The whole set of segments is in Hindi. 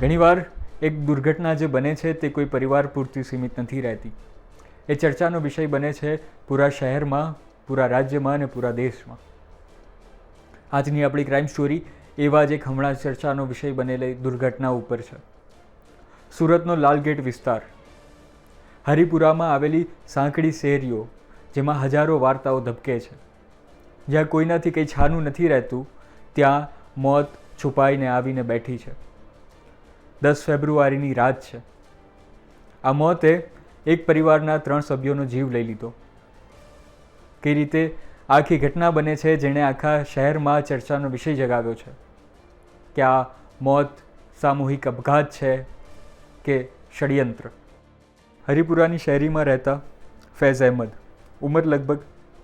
ઘણીવાર એક દુર્ઘટના જે બને છે તે કોઈ પરિવાર પૂરતી સીમિત નથી રહેતી. એ ચર્ચાનો વિષય બને છે પૂરા શહેરમાં, પૂરા રાજ્યમાં અને પૂરા દેશમાં. આજની આપણી ક્રાઇમ સ્ટોરી એવા જ એક હમણાં ચર્ચાનો વિષય બનેલી દુર્ઘટના ઉપર છે. સુરતનો લાલગેટ વિસ્તાર. હરિપુરામાં આવેલી સાંકડી શેરીઓ, જેમાં હજારો વાર્તાઓ ધબકે છે. જ્યાં કોઈનાથી કંઈ છાનું નથી રહેતું, ત્યાં મોત છુપાઈને આવીને બેઠી છે. દસ ફેબ્રુઆરીની રાત છે. આ મોતે એક પરિવારના ત્રણ સભ્યોનો જીવ લઈ લીધો. કઈ રીતે આખી ઘટના બને છે જેણે આખા શહેરમાં ચર્ચાનો વિષય જગાવ્યો છે? કે આ મોત સામૂહિક અપઘાત છે કે ષડયંત્ર? હરિપુરાની શહેરીમાં રહેતા ફૈઝ અહેમદ, ઉંમર લગભગ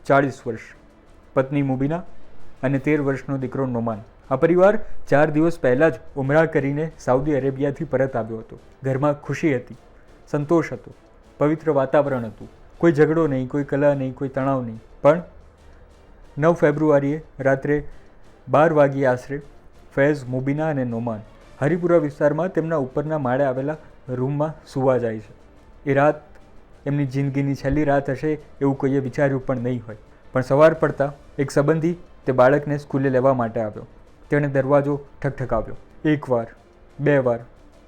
ચાળીસ વર્ષ, પત્ની મુબીના અને તેર વર્ષનો દીકરો નોમાન. આ પરિવાર ચાર દિવસ પહેલાં જ ઉમરા કરીને સાઉદી અરેબિયાથી પરત આવ્યો હતો. ઘરમાં ખુશી હતી, સંતોષ હતો, પવિત્ર વાતાવરણ હતું. કોઈ ઝઘડો નહીં, કોઈ કલા નહીં, કોઈ તણાવ નહીં. પણ નવ ફેબ્રુઆરીએ રાત્રે બાર વાગ્યે આશરે ફૈઝ, મુબીના અને નોમાન હરિપુરા વિસ્તારમાં તેમના ઉપરના માળે આવેલા રૂમમાં સૂવા જાય છે. એ રાત એમની જિંદગીની છેલ્લી રાત હશે એવું કોઈએ વિચાર્યું પણ નહીં હોય. પણ સવાર પડતા એક સંબંધી તે બાળકને સ્કૂલે લેવા માટે આવ્યો. તેણે દરવાજો ઠકઠકાવ્યો એક વાર, બે વાર,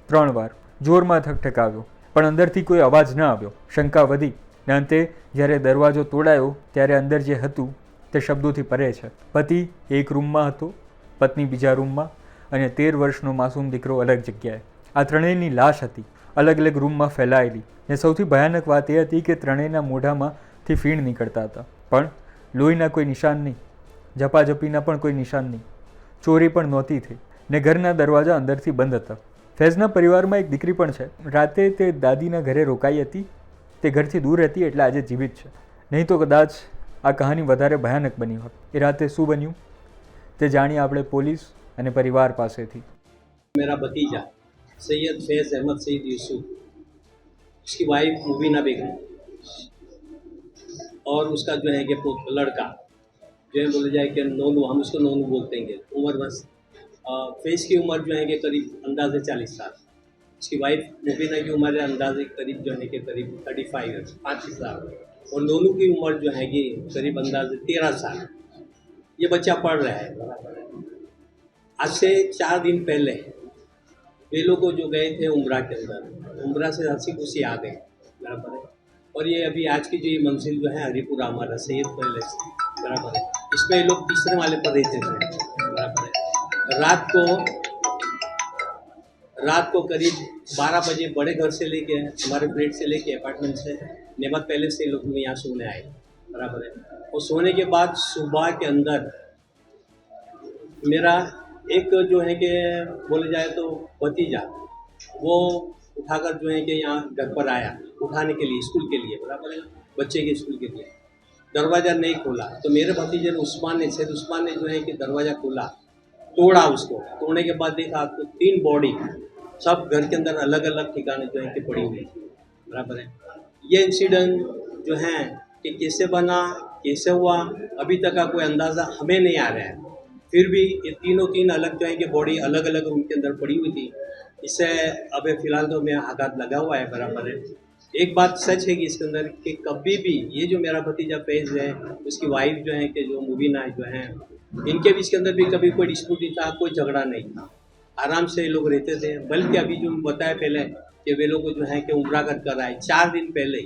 ત્રણ વાર જોરમાં ઠકઠકાવ્યો પણ અંદરથી કોઈ અવાજ ન આવ્યો. શંકા વધી ને અંતે જ્યારે દરવાજો તોડાયો ત્યારે અંદર જે હતું તે શબ્દોથી પરે છે. પતિ એક રૂમમાં હતો, પત્ની બીજા રૂમમાં અને તેર વર્ષનો માસૂમ દીકરો અલગ જગ્યાએ. આ ત્રણેયની લાશ હતી, અલગ અલગ રૂમમાં ફેલાયેલી. ને સૌથી ભયાનક વાત એ હતી કે ત્રણેયના મોઢામાંથી ફીણ નીકળતા હતા. પણ લોહીના કોઈ નિશાન નહીં, ઝપાઝપીના પણ કોઈ નિશાન નહીં. ચોરી પણ નહોતી થઈ ને ઘરના દરવાજા અંદરથી બંધ હતા ફૈઝના પરિવારમાં એક દીકરી પણ છે રાતે તે દાદીના ઘરે રોકાઈ હતી તે ઘરથી દૂર હતી એટલે આજે જીવિત છે નહીં તો કદાચ આ કહાની વધારે ભયાનક બની હોત એ રાતે શું બન્યું તે જાણીએ આપણે પોલીસ અને પરિવાર પાસેથી मेरा भतीजा सैयद फैज़ अहमद सईद यूसुफ उसकी वाइफ मुबीना बेगम और उसका जो है कि पुत्र लड़का जो है बोले जाए कि नोनू, हम उसको नोनू बोलते हैं उम्र बस फैज़ की उम्र जो है कि करीब अंदाजे चालीस साल। उसकी वाइफ मुबीना की उम्र है अंदाजे करीब जो है कि करीब थर्टी फाइव पाँच साल। और नोनू की उम्र जो है कि करीब अंदाजे तेरह साल। ये बच्चा पढ़ रहा है। आज से चार दिन पहले वे लोग जो गए थे उम्रा के अंदर, उम्रा से हँसी खुशी आ गए बराबर है। और ये अभी आज की जो ये मंजिल जो है हरिपुरा हमारा सैयद पैलेस ये लोग तीसरे वाले पर रहते थे। रात को रात को करीब 12 बजे बड़े घर से लेके, हमारे फ्लैट से लेके अपार्टमेंट से, नेमत पैलेस से लोग यहाँ सोने आए। बराबर है। और सोने के बाद सुबह के अंदर मेरा एक जो है कि बोले जाए तो भतीजा, वो उठाकर जो है कि यहाँ घर पर आया, उठाने के लिए, स्कूल के लिए, बराबर है बच्चे के स्कूल के लिए। दरवाज़ा नहीं खोला। तो मेरे भतीजे ने उस्मान ने सैद उस्मान ने जो है कि दरवाज़ा खोला, तोड़ा उसको। तोड़ने के बाद देखा तो तीन बॉडी सब घर के अंदर अलग अलग ठिकाने जो है कि पड़ी हुई बराबर है। ये इंसिडेंट जो है कि कैसे बना, कैसे हुआ, अभी तक का कोई अंदाज़ा हमें नहीं आ रहा है। फिर भी ये तीनों तीन अलग जो है कि बॉडी अलग अलग रूम के अंदर पड़ी हुई थी। इससे अभी फ़िलहाल तो मेरा आघात लगा हुआ है, बराबर है। एक बात सच है कि इसके अंदर कि कभी भी ये जो मेरा भतीजा फैज है, उसकी वाइफ जो है कि जो मुबीना जो है, इनके बीच के अंदर भी कभी कोई डिस्प्यूट नहीं था कोई झगड़ा नहीं। था आराम से ये लोग रहते थे, बल्कि अभी जो बताया पहले कि वे लोग जो है कि उम्र कर कर आए, चार दिन पहले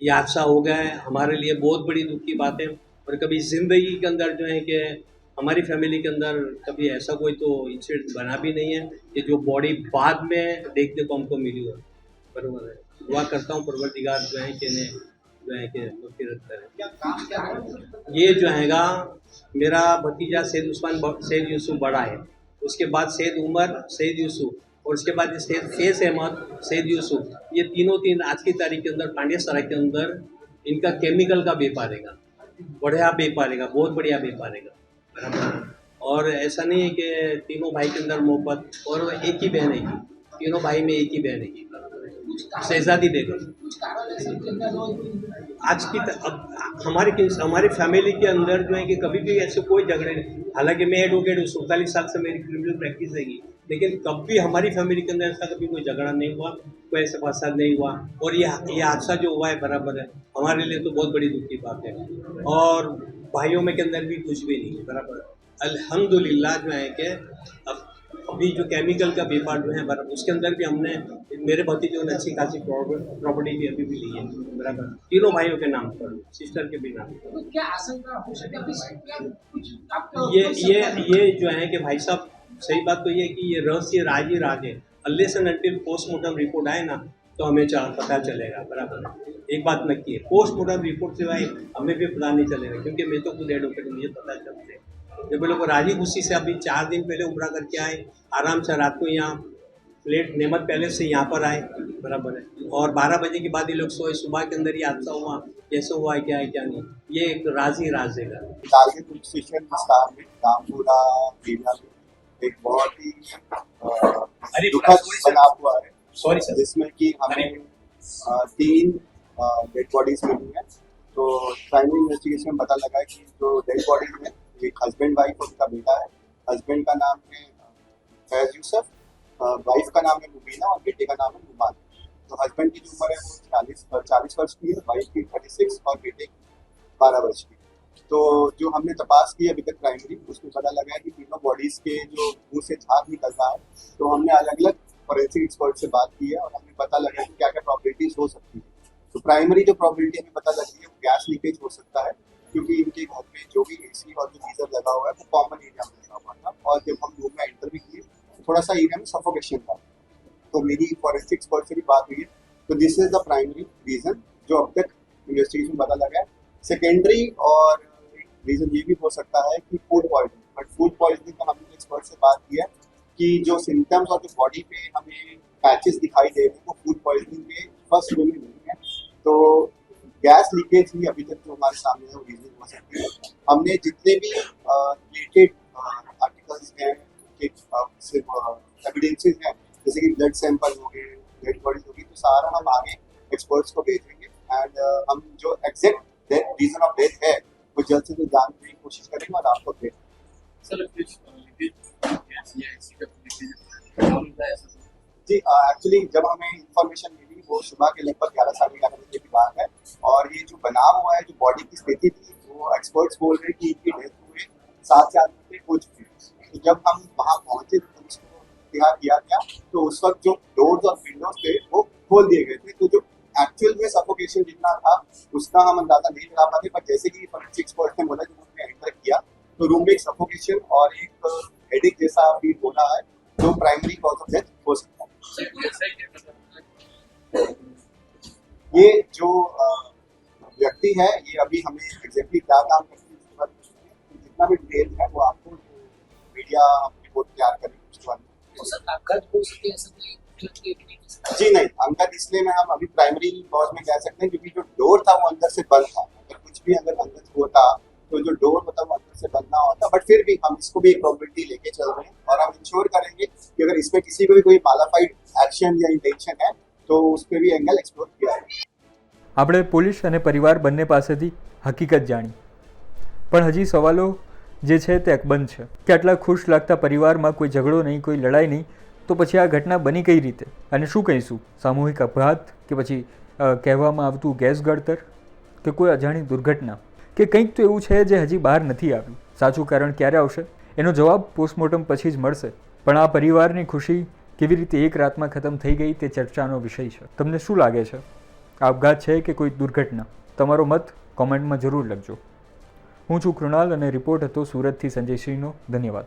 ये हादसा हो गया है, हमारे लिए बहुत बड़ी दुख की बात है। और कभी ज़िंदगी के अंदर जो है कि हमारी फैमिली के अंदर कभी ऐसा कोई तो इंसिडेंट बना भी नहीं है कि जो बॉडी बाद में देखने को हमको मिली हो। बरबर है। दुआ करता हूँ परवरदिगार जो है कि इन्हें जो है कि मगफिरत करे। ये जो हैगा मेरा भतीजा सैद उस्मान सैद यूसुफ बड़ा है। उसके बाद सैद उमर सैद यूसुफ और उसके बाद सैद फैस अहमद सैद यूसुफ। ये तीनों तीन आज की तारीख के अंदर पांड्या सराय के अंदर इनका केमिकल का व्यापार हैगा। बढ़िया व्यापार हैगा बहुत बढ़िया व्यापार हैगा। बराबर और ऐसा नहीं है कि तीनों भाई के अंदर मोहब्बत और एक ही बहन है तीनों भाई में एक ही बहन है शहजादी बेगम आज की अब हमारी हमारी फैमिली के अंदर जो है कि कभी भी ऐसे कोई झगड़े नहीं। हालाँकि मैं एडवोकेट हूँ, सैंतालीस साल से मेरी क्रिमिनल प्रैक्टिस रहेगी लेकिन कभी हमारी फैमिली के अंदर ऐसा कभी कोई झगड़ा नहीं हुआ, कोई ऐसा फसाद नहीं हुआ। और ये ये हादसा जो हुआ है बराबर है। हमारे लिए तो बहुत बड़ी दुख की बात है। और भाइयों में के अंदर भी कुछ भी नहीं है, बराबर अल्हम्दुलिल्लाह जो है कि अब अभी जो केमिकल का व्यापार जो है बराबर उसके अंदर भी हमने मेरे भतीजों ने अच्छी खासी प्रॉपर्टी भी अभी भी ली है बराबर। तीनों भाइयों के नाम पर सिस्टर के भी नाम पर क्या आशंका हो सकती ये ये ये जो है कि भाई साहब सही बात तो ये है कि ये रहस्य राज ही राज है। अनटिल पोस्टमार्टम रिपोर्ट आए ना तो हमें चा- पता चलेगा बराबर। एक बात नक्की है पोस्टमार्टम रिपोर्ट से भाई हमें भी पता नहीं चलेगा क्योंकि मैं तो खुद एडवोकेट मुझे पता चलते जब ये लोग राज़ी खुशी से अभी चार दिन पहले उमरा करके आए आराम से रात को यहाँ फ्लेट नेमत पैलेस से यहाँ पर आए बराबर है। और बारह बजे के बाद ये लोग सोए सुबह के अंदर ही हादसा हुआ कैसे हुआ है क्या है क्या नहीं ये एक राज ही। राज है टारगेट स्टेशन रामपुरा एरिया में एक बहुत ही बना हुआ है। सॉरी सर जिसमें कि हमें तीन डेड बॉडीज मिली हैं। तो प्राइमरी इन्वेस्टिगेशन में पता लगा है कि जो डेड बॉडीज में एक हस्बैंड वाइफ उनका बेटा है। हस्बैंड का नाम है फैज यूसफ वाइफ का नाम है मुबीना और बेटे का नाम है नुमान तो हस्बैंड की जो उम्र है वो चालीस चालीस वर्ष की है वाइफ की थर्टी सिक्स और बेटे की बारह वर्ष की। तो जो हमने तपास की अभी तक प्राइमरी उसमें पता लगा है कि तीनों बॉडीज के जो मुँह से झाग निकल रहा है तो हमने अलग अलग फॉरेंसिक एक्सपर्ट से बात की है और हमें पता लगा कि क्या क्या प्रॉबिलिटीज हो सकती है। तो प्राइमरी जो प्रॉबिलिटी हमें पता लगी है वो गैस लीकेज हो सकता है। क्योंकि इनके घर में जो भी एसी और जो गीजर लगा हुआ है, वो कॉमन एरिया में लगा हुआ था। और जब हम रूम में एंटर भी किए, थोड़ा सा एरिया में सफोकेशन था। तो मेरी फॉरेंसिक एक्सपर्ट से भी बात हुई है। तो this is the primary reason जो अब तक इन्वेस्टिगेशन पता लगा है। सेकेंडरी और रीजन ये भी हो सकता है कि food poisoning but food poisoning का हमने एक्सपर्ट से बात की है कि जो सिम्टम्स और जो बॉडी पे हमें पैचेस दिखाई दे रहे हैं, वो फ़ूड पॉइजनिंग के फ़र्स्ट वे में नहीं है। तो गैस लीकेज भी अभी तक जो हमारे सामने है वो रीजन हो सकती है। हमने जितने भी रिलेटेड आर्टिकल्स हैं सिर्फ़ एविडेंसेस हैं जैसे कि ब्लड सैंपल हो गए डेड बॉडीज हो गई तो सारा हम आगे एक्सपर्ट्स को भेजेंगे एंड हम जो एग्जैक्ट रीजन ऑफ़ डेथ है वो जल्द से जल्द जानने की कोशिश करेंगे और आपको भेजेंगे जी एक्चुअली जब हमें इंफॉर्मेशन मिली वो सुबह के लगभग ग्यारह साढ़े और ये जो बनाव हुआ है जो बॉडी की स्थिति थी वो एक्सपर्ट्स बोल रहे हैं कि इनकी डेथ हुए सात से आठ घंटे हो चुके हैं तो जब हम वहाँ पहुँचे तो उसको तैयार किया गया तो उस वक्त जो डोर्स और विंडोज़ थे वो खोल दिए गए थे। तो जो एक्चुअल में सफोकेशन जितना था उसका हम अंदाज़ा नहीं लगा पाते। पर जैसे कि फोरेंसिक एक्सपर्ट ने बोला जब हमने एंटर किया तो रूम में एक सफोकेशन और एक हेडेक जैसा फील हो रहा है जो प्राइमरी कॉज ऑफ़ डेथ हो सकता है? ये जो अ, व्यक्ति है ये अभी हमें एग्जैक्टली क्या काम करते हैं उसके में जितना भी डिटेल है वो आपको मीडिया रिपोर्ट तैयार करेंगे उसके बाद तो। जी नहीं अंदर इसलिए में हम अभी प्राइमरी कॉज में कह सकते हैं क्योंकि जो डोर था वो अंदर से बंद था। अगर कुछ भी अगर अंदर होता तो जो डोर होता वो अंदर से बंद ना होता बट फिर भी हम इसको भी एक प्रॉबिलिटी लेके चल रहे हैं और हम इंश्योर करेंगे कि अगर इसमें किसी को भी कोई मालाफाइड एक्शन या इंटेंशन है तो उस पर भी एंगल एक्सप्लोर किया है આપણે પોલીસ અને પરિવાર બંને પાસેથી હકીકત જાણી. પણ હજી સવાલો જે છે તે અકબંધ છે. કે આટલા ખુશ લાગતા પરિવારમાં કોઈ ઝઘડો નહીં, કોઈ લડાઈ નહીં, તો પછી આ ઘટના બની કઈ રીતે? અને શું કહીશું? સામૂહિક અપઘાત કે પછી કહેવામાં આવતું ગેસ ગળતર કે કોઈ અજાણી દુર્ઘટના? કે કંઈક તો એવું છે જે હજી બહાર નથી આવ્યું. સાચું કારણ ક્યારે આવશે? એનો જવાબ પોસ્ટમોર્ટમ પછી જ મળશે. પણ આ પરિવારની ખુશી કેવી રીતે એક રાતમાં ખતમ થઈ ગઈ તે ચર્ચાનો વિષય છે. તમને શું લાગે છે? આપઘાત છે કે કોઈ દુર્ઘટના? તમારો મત કોમેન્ટમાં જરૂર લખજો. હું છું કૃણાલ અને રિપોર્ટ હતો સુરતથી સંજય સિંહનો ધન્યવાદ.